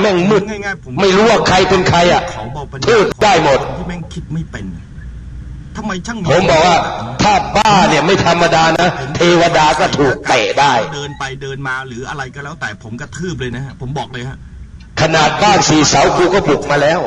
แม่งมืดง่ายๆผมไม่รู้ว่าใครเป็นใครอะเขาเบาปัญญาทืบได้หมดคนที่แม่งคิดไม่เป็นทำไมช่างผมบอกว่า ถ้าบ้าเนี่ยไม่ธรรมดานะ เทวดาก็ถูกเตะได้ เดินไปเดินมาหรืออะไรก็แล้วแต่ผมกระทืบเลยนะฮะผมบอกเลยฮะขนาดบ้านสี่เสากูก็บุกมาแล้ว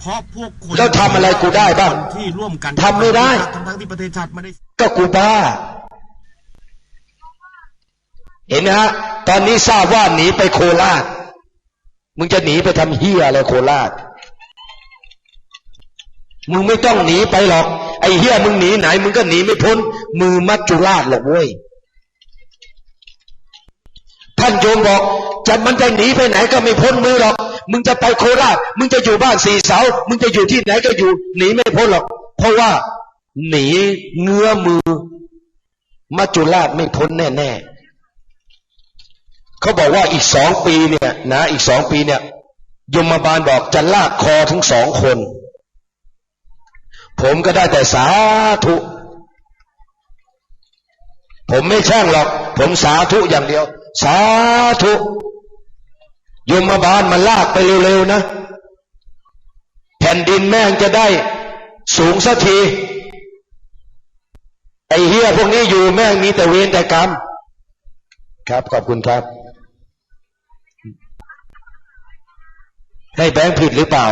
เพราะพวกคนแล้วทำอะไรกูได้บ้างคนที่ร่วมกันทำไม่ได้ทั้งทั้งๆที่ประเทศชาติไม่ได้ ก็กูบ้า เห็นไหมฮะตอนนี้ทราบว่าหนีไปโคราช มึงจะหนีไปทำเฮียอะไรโคราช มึงไม่ต้องหนีไปหรอก ไอ้เฮียมึงหนีไหน มึงก็หนีไม่พ้น มือมัจจุราชหรอกเว้ย ท่านโยมบอกจะมันจะหนีไปไหนก็ไม่พ้นมือหรอก มึงจะไปโคราช มึงจะอยู่บ้านสี่เสา มึงจะอยู่ที่ไหนก็อยู่ หนีไม่พ้นหรอก เพราะว่าหนีเงื้อมือมัจจุราชไม่พ้นแน่ๆ เขาบอกว่าอีกสองปีเนี่ยนะอีกสองปีเนี่ยยมบาลบอกจะลากคอทั้งสองคน ผมก็ได้แต่สาธุ ผมไม่แช่งหรอก ผมสาธุอย่างเดียว สาธุยมบาลมันลากไปเร็วๆนะ แผ่นดินแม่งจะได้สูงสักทีไอ้เฮียพวกนี้อยู่แม่งมีแต่เวรแต่กรรม ครับขอบคุณครับ ให้แบงค์ผิดหรือเปล่า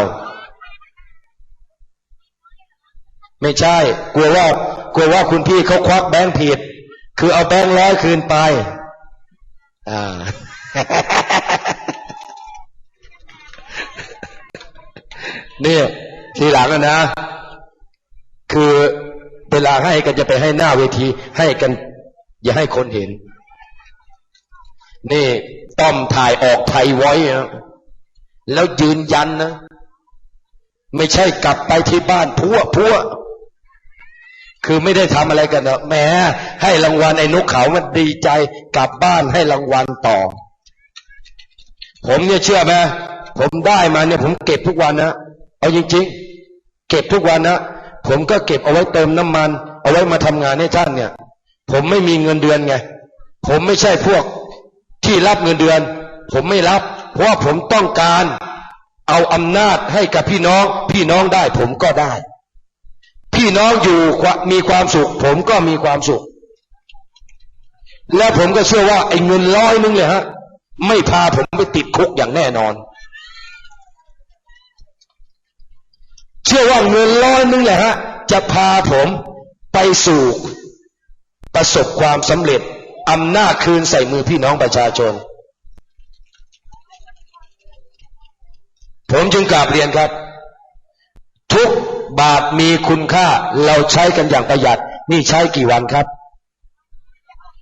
ไม่ใช่ กลัวว่ากลัวว่าคุณพี่เขาควักแบงค์ผิด คือเอาแบงค์ร้อยคืนไป อ่าเนี่ยทีหลังอะนะ คือเวลาให้กันจะไปให้หน้าเวที ให้กัน อย่าให้คนเห็น นี่ต้อมถ่ายออกไทยไว้นะ แล้วยืนยันนะ ไม่ใช่กลับไปที่บ้านพัวพัวคือไม่ได้ทำอะไรกันหรอกแหมให้รางวัลไอ้นกเขามันดีใจ กลับบ้านให้รางวัลต่อ ผมเนี่ยเชื่อไหมผมได้มาเนี่ยผมเก็บทุกวันนะเอาจริง ๆ เก็บทุกวันนะผมก็เก็บเอาไว้เติมน้ำมัน เอาไว้มาทำงานให้ท่านเนี่ย ผมไม่มีเงินเดือนไง ผมไม่ใช่พวกที่รับเงินเดือน ผมไม่รับ เพราะผมต้องการเอาอำนาจให้กับพี่น้อง พี่น้องได้ผมก็ได้ พี่น้องอยู่มีความสุข ผมก็มีความสุข แล้วผมก็เชื่อว่าไอ้เงินร้อยนึงเลยฮะ ไม่พาผมไปติดคุกอย่างแน่นอน เชื่อว่าเงินร้อยนึงแหละฮะ จะพาผมไปสู่ประสบความสำเร็จอำนาจคืนใส่มือพี่น้องประชาชน ผมจึงกราบเรียนครับ ทุกบาทมีคุณค่าเราใช้กันอย่างประหยัด นี่ใช้กี่วันครับ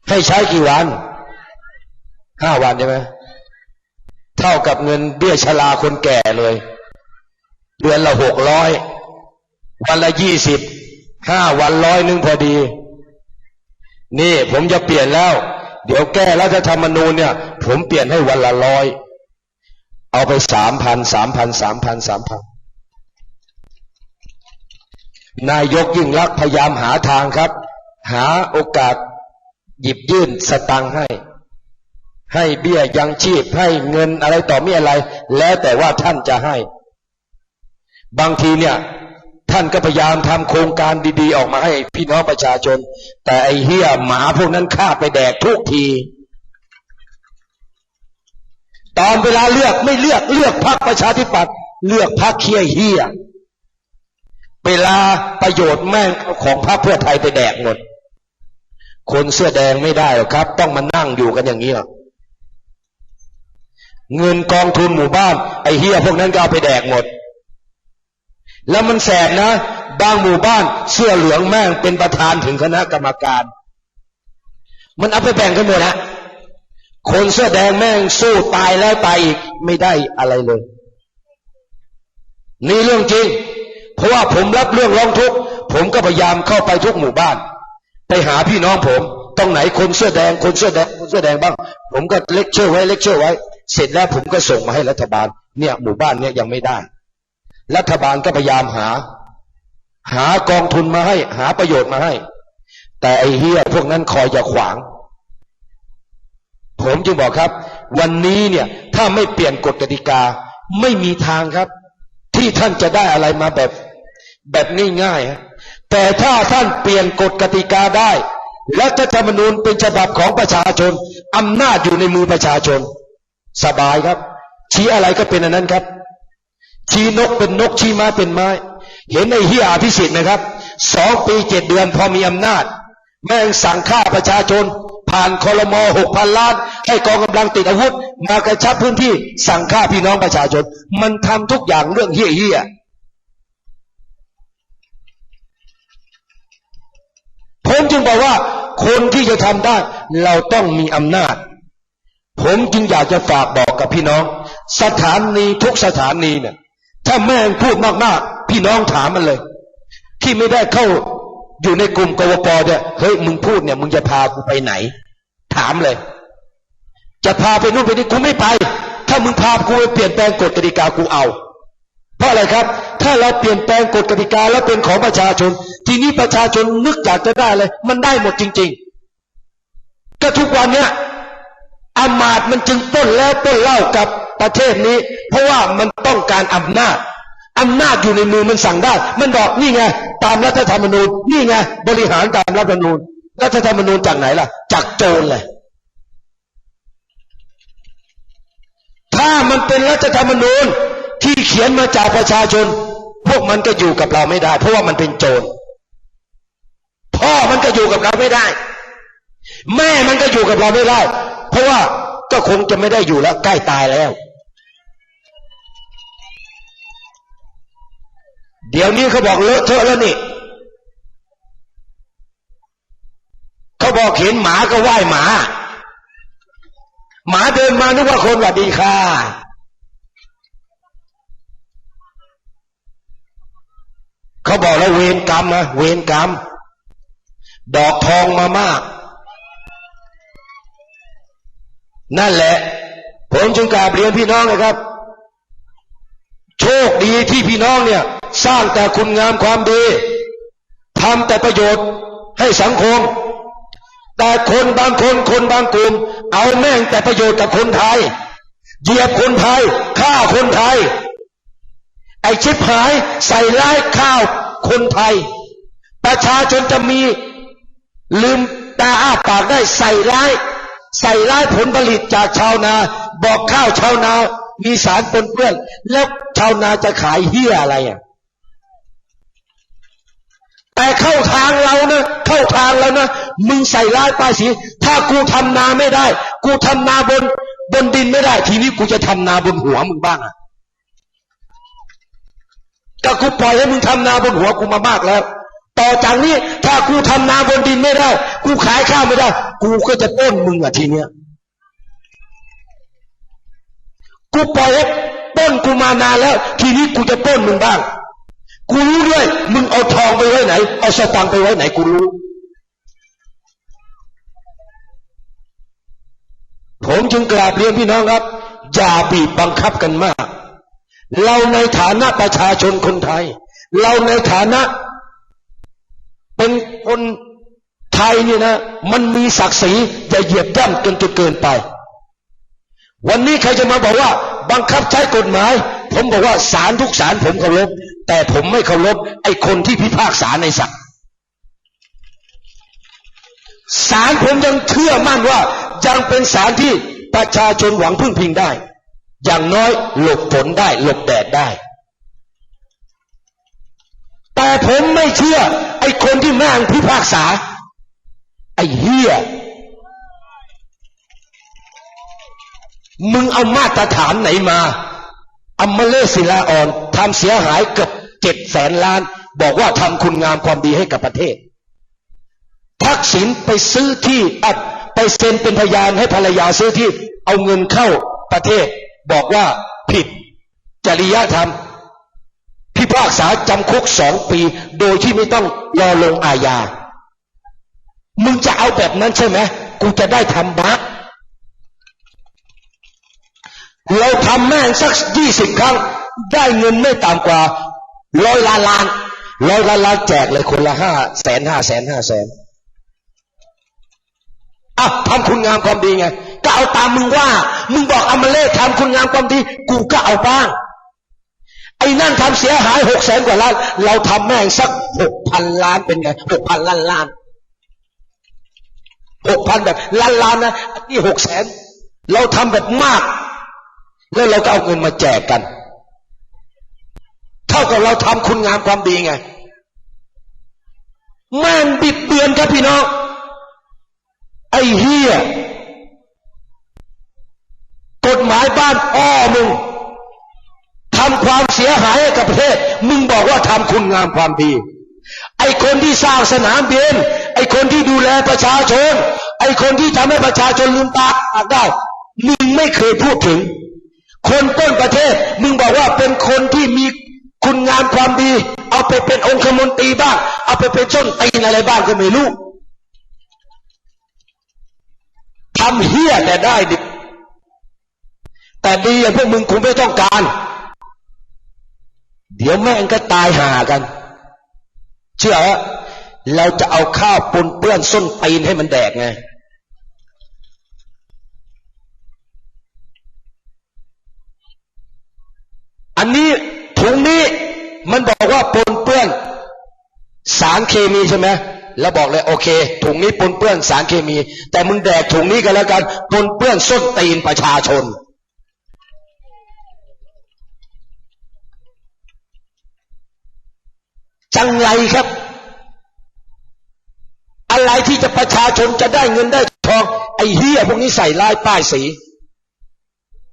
ให้ใช้กี่วันห้าวันใช่ไหมเท่ากับเงินเบี้ยชราคนแก่เลย เดือนละหกร้อยวันละยี่สิบห้าวันร้อยหนึ่งพอดี นี่ผมจะเปลี่ยนแล้ว เดี๋ยวแก้รัฐธรรมนูญเนี่ย ผมเปลี่ยนให้วันละร้อย เอาไปสามพันสามพันสามพันสามพันนายกยิ่งรักษณ์พยายามหาทางครับ หาโอกาสหยิบยื่นสตังให้ ให้เบี้ยยังชีพให้เงินอะไรต่อมีอะไร แล้วแต่ว่าท่านจะให้ บางทีเนี่ย ท่านก็พยายามทำโครงการดี ๆ ออกมาให้พี่น้องประชาชน แต่ไอ้เหี้ยหมาพวกนั้นฆ่าไปแดกทุกที ตอนเวลาเลือกไม่เลือกเลือกพรรคประชาธิปัตย์เลือกพรรคเคียเฮียเวลาประโยชน์แม่งของพรรคเพื่อไทยไปแดกหมดคนเสื้อแดงไม่ได้หรอกครับ ต้องมานั่งอยู่กันอย่างนี้หรอกเงินกองทุนหมู่บ้านไอเฮียพวกนั้นก็เอาไปแดกหมด แล้วมันแสบนะบางหมู่บ้านเสื้อเหลืองแม่งเป็นประธานถึงคณะกรรมการ มันเอาไปแบ่งกันหมดนะ คนเสื้อแดงแม่งสู้ตายแล้วตายอีกไม่ได้อะไรเลย นี่เรื่องจริง เพราะว่าผมรับเรื่องร้องทุกข์ผมก็พยายามเข้าไปทุกหมู่บ้าน ไปหาพี่น้องผมตรงไหนคนเสื้อแดงคนเสื้อแดงคนเสื้อแดงบ้าง ผมก็เลคเชอร์ไว้เลคเชอร์ไว้ เสร็จแล้วผมก็ส่งมาให้รัฐบาล เนี่ยหมู่บ้านเนี่ยยังไม่ได้ รัฐบาลก็พยายามหา หากองทุนมาให้ หาประโยชน์มาให้ แต่ไอ้เฮียพวกนั้นคอยจะขวาง ผมจึงบอกครับ วันนี้เนี่ยถ้าไม่เปลี่ยนกฎกติกา ไม่มีทางครับ ที่ท่านจะได้อะไรมาแบบ แบบง่ายๆฮะแต่ถ้าท่านเปลี่ยนกฎกติกาได้รัฐธรรมนูญเป็นฉบับของประชาชนอำนาจอยู่ในมือประชาชน สบายครับ ชี้อะไรก็เป็นอันนั้นครับ ชี้นกเป็นนกชี้ไม้เป็นไม้ เห็นไอ้เฮียอภิสิทธิ์ไหมครับสองปีเจ็ดเดือนพอมีอำนาจ แม่งสั่งฆ่าประชาชน ผ่านคอรมอหกพันล้าน ให้กองกำลังติดอาวุธ มากระชับพื้นที่สั่งฆ่าพี่น้องประชาชน มันทำทุกอย่างเรื่องเฮี้ยเฮี้ยผมจึงบอกว่าคนที่จะทำได้ เราต้องมีอำนาจ ผมจึงอยากจะฝากบอกกับพี่น้อง สถานีทุกสถานีเนี่ยถ้าแม่งพูดมากๆ พี่น้องถามมันเลย ที่ไม่ได้เข้าอยู่ในกลุ่มกวปเนี่ยเฮ้ยมึงพูดเนี่ย มึงจะพากูไปไหน ถามเลย จะพาไปนู่นไปนี่กูไม่ไป ถ้ามึงพากูไปเปลี่ยนแปลงกฎกติกากูเอา เพราะอะไรครับ ถ้าเราเปลี่ยนแปลงกฎกติกาแล้วเป็นของประชาชน ทีนี้ประชาชนนึกอยากจะได้เลย มันได้หมดจริง ๆ ก็ทุกวันเนี้ยอามาตมันจึงปล้นแล้วปล้นเล่ากับประเทศนี้ เพราะว่ามันต้องการอำนาจอำนาจอยู่ในมือมันสั่งได้ มันบอกนี่ไง ตามรัฐธรรมนูญนี่ไง บริหารตามรัฐธรรมนูญ รัฐธรรมนูญจากไหนล่ะ จากโจรเลยถ้ามันเป็นรัฐธรรมนูญที่เขียนมาจากประชาชน พวกมันก็อยู่กับเราไม่ได้ เพราะว่ามันเป็นโจรพ่อมันก็อยู่กับเราไม่ได้ แม่มันก็อยู่กับเราไม่ได้ เพราะว่าก็คงจะไม่ได้อยู่แล้วใกล้ตายแล้ว เดี๋ยวนี้เขาบอกเลอะเทอะแล้วนี่ เขาบอกเห็นหมาก็ไหว้หมา หมาเดินมานึกว่าคนหวัดดีค่ะ เขาบอกแล้วเวรกรรมนะเวรกรรม ดอกทองมามาก นั่นแหละ ผมจึงกราบเรียนพี่น้องนะครับ โชคดีที่พี่น้องเนี่ย สร้างแต่คุณงามความดีทำแต่ประโยชน์ให้สังคม แต่คนบางคนคนบางกลุ่ม เอาแม่งแต่ประโยชน์กับคนไทยเหยียบคนไทยฆ่าคนไทย ไอชิบหายใส่ร้ายข้าวคนไทย ประชาชนจะมีลืมตาอ้าปากได้ใส่ร้าย ใส่ร้ายผลผลิตจากชาวนา บอกข้าวชาวนา มีสารปนเปื้อน แล้วชาวนาจะขายเฮียอะไรอะแต่เข้าทางเรานะ เข้าทางแล้วนะ มึงใส่ร้ายป้ายสี ถ้ากูทำนาไม่ได้ กูทำนาบนบนดินไม่ได้ ทีนี้กูจะทำนาบนหัวมึงบ้างอะก็กูปล่อยให้มึงทำนาบนหัวกูมามากแล้ว ต่อจากนี้ถ้ากูทำนาบนดินไม่ได้ กูขายข้าวไม่ได้ กูก็จะปล้นมึงอะทีเนี้ย กูปล่อยให้ปล้นกูมานานแล้ว ทีนี้กูจะปล้นมึงบ้าง กูรู้ด้วย มึงเอาทองไปไว้ไหน เอาสตางค์ไปไว้ไหนกูรู้ ผมจึงกราบเรียนพี่น้องครับ อย่าบีบบังคับกันมาก เราในฐานะประชาชนคนไทย เราในฐานะ เป็นคนไทยเนี่ยนะ มันมีศักดิ์ศรีอย่าเหยียบย่ำจนจนเกินไป วันนี้ใครจะมาบอกว่า บังคับใช้กฎหมาย ผมบอกว่าศาลทุกศาลผมเคารพแต่ผมไม่เคารพไอ้คนที่พิพากษาในศาล ศาลผมยังเชื่อมั่นว่ายังเป็นศาลที่ประชาชนหวังพึ่งพิงได้ อย่างน้อยหลบฝนได้ หลบแดดได้ แต่ผมไม่เชื่อ ไอ้คนที่แม่งพิพากษา ไอ้เฮียมึงเอามาตรฐานไหนมาอัมมาเลศิลาอ่อนทำเสียหายเกือบเจ็ดแสนล้าน บอกว่าทำคุณงามความดีให้กับประเทศ ทักษิณไปซื้อที่อัดไปเซ็นเป็นพยานให้ภรรยาซื้อที่ เอาเงินเข้าประเทศ บอกว่าผิดจริยธรรมพิพากษาจำคุกสองปี โดยที่ไม่ต้องรอลงอาญา มึงจะเอาแบบนั้นใช่ไหมกูจะได้ทำบักเราทำแม่งสักยี่สิบครั้ง ได้เงินไม่ต่ำกว่าร้อยล้านล้านร้อยล้านล้านแจกเลยคนละห้าแสนห้าแสนห้าแสน อะทำคุณงามความดีไง ก็เอาตามมึงว่า มึงบอกเอามาเล่ทำคุณงามความดี กูก็เอาบ้าง ไอ้นั่นทำเสียหายหกแสนกว่าล้าน เราทำแม่งสักหกพันล้านเป็นไงหกพันล้านล้านหกพันแบบล้านล้านนะนี่หกแสนเราทำแบบมาก แล้วเราก็เอาเงินมาแจกกัน เท่ากับเราทำคุณงามความดีไง แม่นบิดเบือนครับพี่น้อง เฮียกฎหมายบ้านอ้อมึงทำความเสียหายให้กับประเทศ มึงบอกว่าทำคุณงามความดี ไอ้คนที่สร้างสนามบินไอ้คนที่ดูแลประชาชน ไอ้คนที่ทำให้ประชาชนลืมตาอ้าได้ มึงไม่เคยพูดถึง คนต้นประเทศ มึงบอกว่าเป็นคนที่มีคุณงามความดี เอาไปเป็นองคมนตรีบ้าง เอาไปเป็นส้นตีนอะไรบ้างก็ไม่รู้ทำเฮี้ยแต่ได้ดิแต่ดีอย่างพวกมึงคงไม่ต้องการ เดี๋ยวแม่งก็ตายหากัน เชื่อเราจะเอาข้าวปนเปื้อนส้นตีนให้มันแดกไงอันนี้ถุงนี้มันบอกว่าปนเปื้อน สารเคมีใช่ไหม แล้วบอกเลยโอเค ถุงนี้ปนเปื้อนสารเคมี แต่มึงแดกถุงนี้กันแล้วกันปนเปื้อนส้นตีนประชาชน จังไรครับ อะไรที่จะประชาชนจะได้เงินได้ทอง ไอ้เฮียพวกนี้ใส่ลายป้ายสี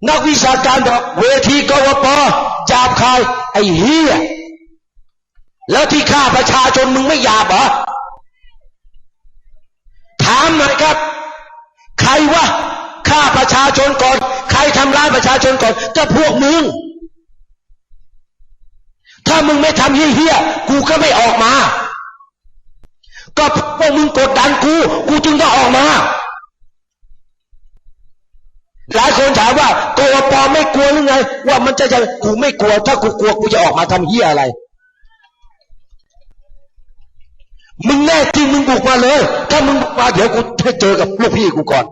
นักวิชาการบอกเวทีกวปจาบคาย ไอ้เฮียแล้วที่ฆ่าประชาชนมึงไม่หยาบเหรอามหน่อยครับ ใครวะฆ่าประชาชนก่อน ใครทำร้ายประชาชนก่อนก็พวกมึง ถ้ามึงไม่ทำเฮี้ยๆกูก็ไม่ออกมา ก็พวกมึงกดดันกู กูจึงต้องออกมาหลายคนถามว่ากวปไม่กลัวหรือไง ว่ามันจะจะกูไม่กลัว ถ้ากูกลัวกูจะออกมาทำเฮี้ยอะไร มึงแน่จริงมึงบุกมาเลย ถ้ามึงบุกมาเดี๋ยวกูให้เจอกับลูกพี่กูก่อน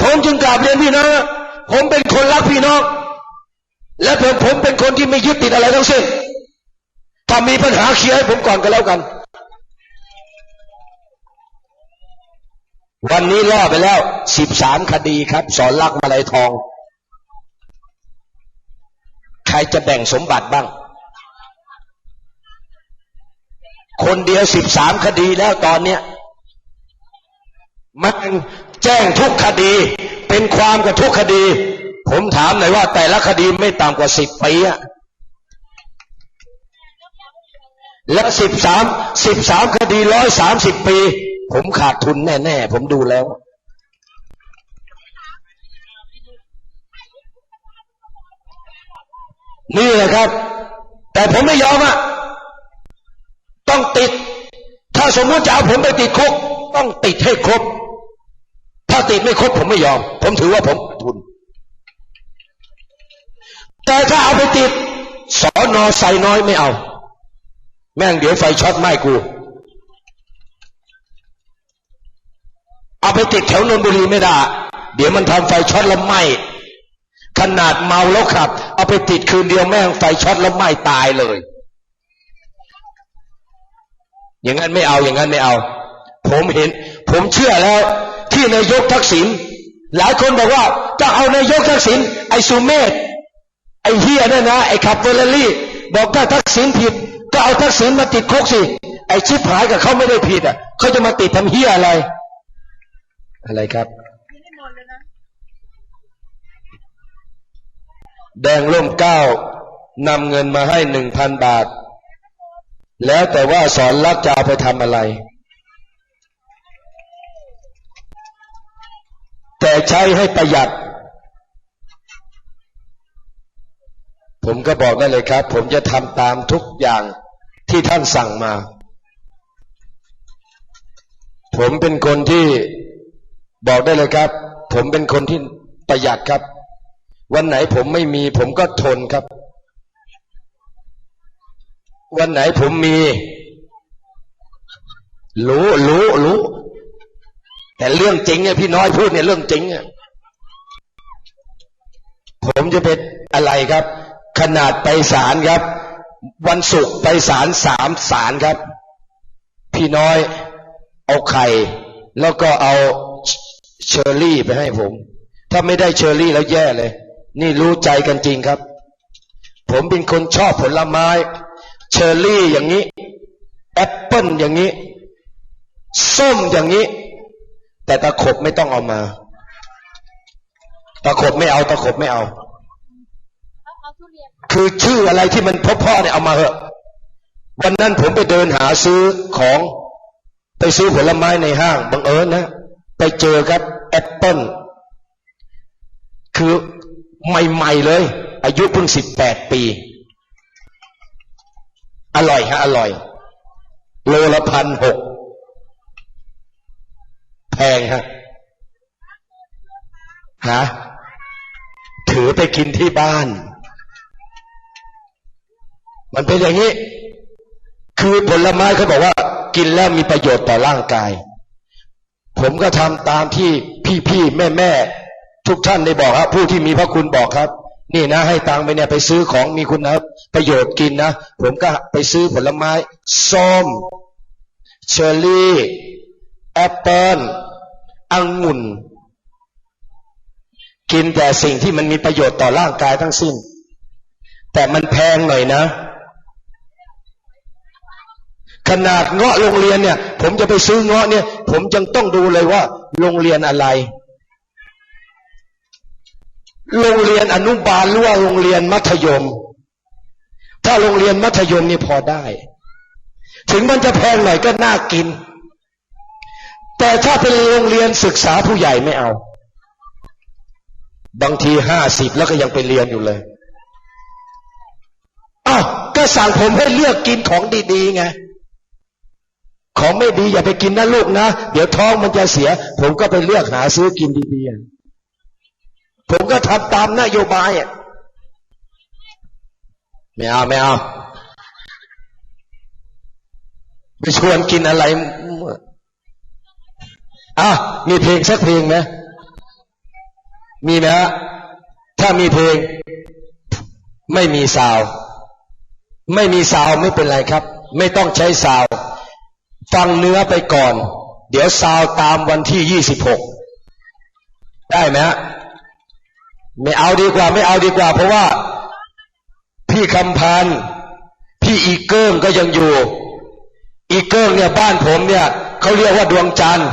ผมจึงกราบเรียนพี่น้องผมเป็นคนรักพี่น้อง และผมผมเป็นคนที่ไม่ยึดติดอะไรทั้งสิ้นถ้ามีปัญหาเคลียร์ให้ผมก่อนก็แล้วกัน วันนี้ล่อไปแล้วสิบสามคดีครับ สอนลักมาลัยทอง ใครจะแบ่งสมบัติบ้าง คนเดียวสิบสามคดีแล้วตอนเนี้ยมันแจ้งทุกคดี เป็นความกับทุกคดี ผมถามหน่อยว่า แต่ละคดีไม่ต่ำกว่าสิบปีอะแล้วสิบสามสิบสามคดีร้อยสามสิบปี ผมขาดทุนแน่ ๆ ผมดูแล้ว นี่แหละครับ แต่ผมไม่ยอมอะต้องติด ถ้าสมมติจะเอาผมไปติดคุก ต้องติดให้ครบ ถ้าติดไม่ครบผมไม่ยอม ผมถือว่าผมทุน แต่ถ้าเอาไปติดสอนอใส่น้อยไม่เอา แม่งเดี๋ยวไฟช็อตไหม้กูเอาไปติดแถวนนทบุรีไม่ได้ เดี๋ยวมันทำไฟช็อตแล้วไหม้ ขนาดเมาแล้วขับ เอาไปติดคืนเดียวแม่งไฟช็อตแล้วไหม้ตายเลย อย่างนั้นไม่เอาอย่างนั้นไม่เอา ผมเห็น ผมเชื่อแล้ว ที่นายกทักษิณหลายคนบอกว่าจะเอานายกทักษิณไอ้สุเมธไอเฮียนั่นนะไอขับเฟอร์รารี่บอกถ้าทักษิณผิด ก็เอาทักษิณมาติดคุกสิไอชิบหายกับเขาไม่ได้ผิดอะเขาจะมาติดทำเฮียอะไร อะไรครับ แดงร่มเก้านำเงินมาให้หนึ่งพันบาท แล้วแต่ว่าสอนรักจะเอาไปทำอะไร แต่ใช้ให้ประหยัด ผมก็บอกได้เลยครับ ผมจะทำตามทุกอย่างที่ท่านสั่งมา ผมเป็นคนที่บอกได้เลยครับ ผมเป็นคนที่ประหยัดครับ วันไหนผมไม่มี ผมก็ทนครับ วันไหนผมมี รู้รู้รู้แต่เรื่องจริงเนี่ยพี่น้อยพูดเนี่ยเรื่องจริงอะผมจะเป็นอะไรครับ ขนาดไปศาลครับ วันศุกร์ไปศาลสามศาลครับ พี่น้อย เอาไข่ แล้วก็เอาเชอร์รี่ไปให้ผม ถ้าไม่ได้เชอร์รี่แล้วแย่เลย นี่รู้ใจกันจริงครับ ผมเป็นคนชอบผลไม้ เชอร์รี่อย่างนี้ แอปเปิลอย่างนี้ ส้มอย่างนี้ แต่ตะขบไม่ต้องเอามา ตะขบไม่เอา ตะขบไม่เอา คือชื่ออะไรที่มันพ่อๆเนี่ยเอามาเหอะ วันนั้นผมไปเดินหาซื้อของไปซื้อผลไม้ในห้างบังเอิญนะ ไปเจอครับแอปเปิลคือ ใหม่ๆเลย อายุเพิ่งสิบแปดปี อร่อยฮะอร่อยโลละพันหกแพงฮะฮะถือไปกินที่บ้าน มันเป็นอย่างนี้ คือผลไม้เขาบอกว่า กินแล้วมีประโยชน์ต่อร่างกาย ผมก็ทำตามที่พี่ๆแม่ๆ ทุกท่านได้บอกครับผู้ที่มีพระคุณบอกครับ นี่นะ ให้ตังไปเนี่ยไปซื้อของมีคุณนะประโยชน์กินนะ ผมก็ไปซื้อผลไม้ส้มเชอร์รี่แอปเปิลองุ่น กินแต่สิ่งที่มันมีประโยชน์ต่อร่างกายทั้งสิ้น แต่มันแพงหน่อยนะ ขนาดเงาะโรงเรียนเนี่ย ผมจะไปซื้อเงาะเนี่ย ผมยังต้องดูเลยว่า โรงเรียนอะไร โรงเรียนอนุบาลหรือว่าโรงเรียนมัธยม ถ้าโรงเรียนมัธยมนี่พอได้ ถึงมันจะแพงหน่อยก็น่ากิน แต่ถ้าเป็นโรงเรียนศึกษาผู้ใหญ่ไม่เอา บางทีห้าสิบแล้วก็ยังไปเรียนอยู่เลยอ้าวก็สั่งผมให้เลือกกินของดีๆไงของไม่ดีอย่าไปกินนะลูกนะ เดี๋ยวท้องมันจะเสีย ผมก็ไปเลือกหาซื้อกินดีๆ ผมก็ทำตามนโยบายอะไม่เอาไม่เอาไปชวนกินอะไรอะมีเพลงสักเพลงไหมมีไหมฮะถ้ามีเพลง ไม่มีซาว ไม่มีซาวไม่เป็นไรครับ ไม่ต้องใช้ซาว ฟังเนื้อไปก่อน เดี๋ยวซาวตามวันที่ยี่สิบหกได้ไหมฮะ ไม่เอาดีกว่า ไม่เอาดีกว่า เพราะว่า พี่คำพันพี่อีเกิ้งก็ยังอยู่ อีเกิ้งเนี่ยบ้านผมเนี่ยเขาเรียกว่าดวงจันทร์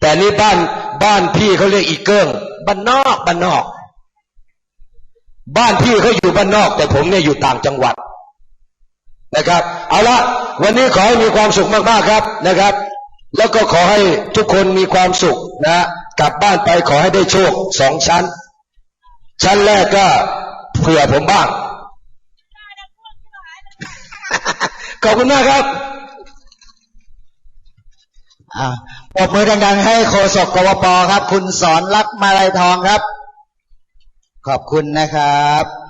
แต่นี่บ้านบ้านพี่เขาเรียกอีเกิ้งบ้านนอกบ้านนอก บ้านพี่เขาอยู่บ้านนอก แต่ผมเนี่ยอยู่ต่างจังหวัดนะครับ เอาละวันนี้ขอให้มีความสุขมากๆครับนะครับ แล้วก็ขอให้ทุกคนมีความสุขนะกลับบ้านไปขอให้ได้โชคสองชั้น ชั้นแรกก็เผื่อผมบ้าง ขอบคุณมากครับอ่าปรบมือดังๆให้โฆษกกวปครับ คุณสอนรักมาลัยทองครับ ขอบคุณนะครับ